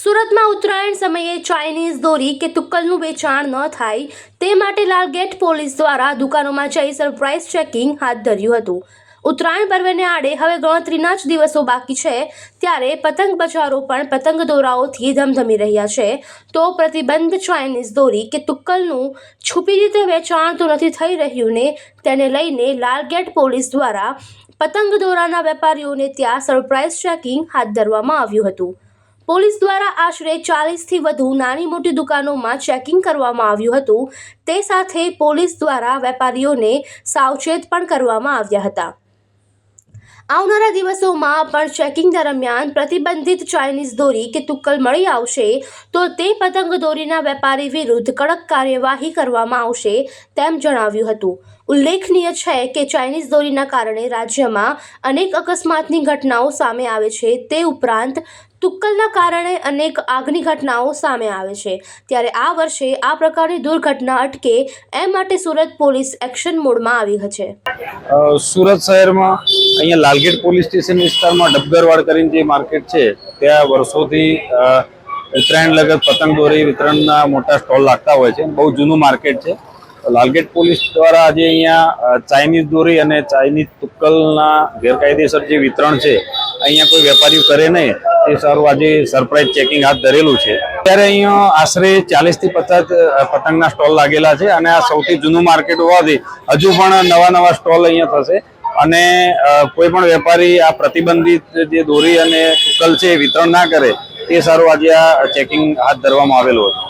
સુરતમાં ઉત્તરાયણ સમયે ચાઇનીઝ દોરી કે તુક્કલનું વેચાણ ન થાય તે માટે લાલગેટ પોલીસ દ્વારા દુકાનોમાં જઈ સરપ્રાઇઝ ચેકિંગ હાથ ધર્યું હતું. ઉત્તરાયણ પર્વને આડે હવે ગણતરીના જ દિવસો બાકી છે. ત્યારે પતંગ બજારો પણ પતંગ દોરાઓથી ધમધમી રહ્યા છે. તો પ્રતિબંધ ચાઇનીઝ દોરી કે તુક્કલનું છુપી રીતે વેચાણ તો નથી થઈ રહ્યું ને તેને લઈને લાલગેટ પોલીસ દ્વારા પતંગ દોરાના વેપારીઓને ત્યાં સરપ્રાઇઝ ચેકિંગ હાથ ધરવામાં આવ્યું હતું. પોલીસ દ્વારા આશરે ચાલીસથી વધુ નાની મોટી દુકાનોમાં ચેકિંગ કરવામાં આવ્યું હતું. તે સાથે પોલીસ દ્વારા વેપારીઓને સાવચેત પણ કરવામાં આવ્યા હતા. આવનારા દિવસોમાં પણ ચેકિંગ દરમિયાન પ્રતિબંધિત ચાઇનીઝ દોરી કે તુક્કલ મળી આવશે તો તે પતંગ દોરીના વેપારી વિરુદ્ધ કડક કાર્યવાહી કરવામાં આવશે તેમ જણાવ્યું હતું. ઉલ્લેખનીય છે કે ચાઇનીઝ દોરીના કારણે રાજ્યમાં અનેક અકસ્માતની ઘટનાઓ સામે આવે છે. તે ઉપરાંત તુક્કલના કારણે અનેક આગની ઘટનાઓ સામે આવે છે. ત્યારે આ વર્ષે આ પ્રકારની દુર્ઘટના અટકે એ માટે સુરત પોલીસ એક્શન મોડમાં આવી છે સુરત શહેરમાં અહીંયા લાલગેટ પોલીસ સ્ટેશન વિસ્તારમાં ડબગરવાડ કરીને જે માર્કેટ છે, ત્યાં વર્ષોથી ઉત્તરાયણ લગત, પતંગ દોરી વિતરણના મોટા સ્ટોલ લાગતા હોય છે. બહુ જૂનું માર્કેટ છે. લાલગેટ પોલીસ દ્વારા આજે અહીંયા ચાઇનીઝ દોરી અને ચાઇનીઝ તુક્કલના ગેરકાયદેસર જે વિતરણ છે અહીંયા કોઈ વેપારીઓ કરે નહીં. તે સારું આજે સરપ્રાઇઝ ચેકિંગ હાથ ધરેલું છે. ત્યારે અહીંયા આશરે ચાલીસથી પચાસ પતંગના સ્ટોલ લાગેલા છે અને આ સૌથી જૂનું માર્કેટ હોવાથી હજુ પણ નવા નવા સ્ટોલ અહીંયા થશે. અને કોઈ પણ વેપારી આ પ્રતિબંધિત જે દોરી અને તુક્કલ છે એ વિતરણ ના કરે તે સારું આજે આ ચેકિંગ હાથ ધરવામાં આવેલું હતું.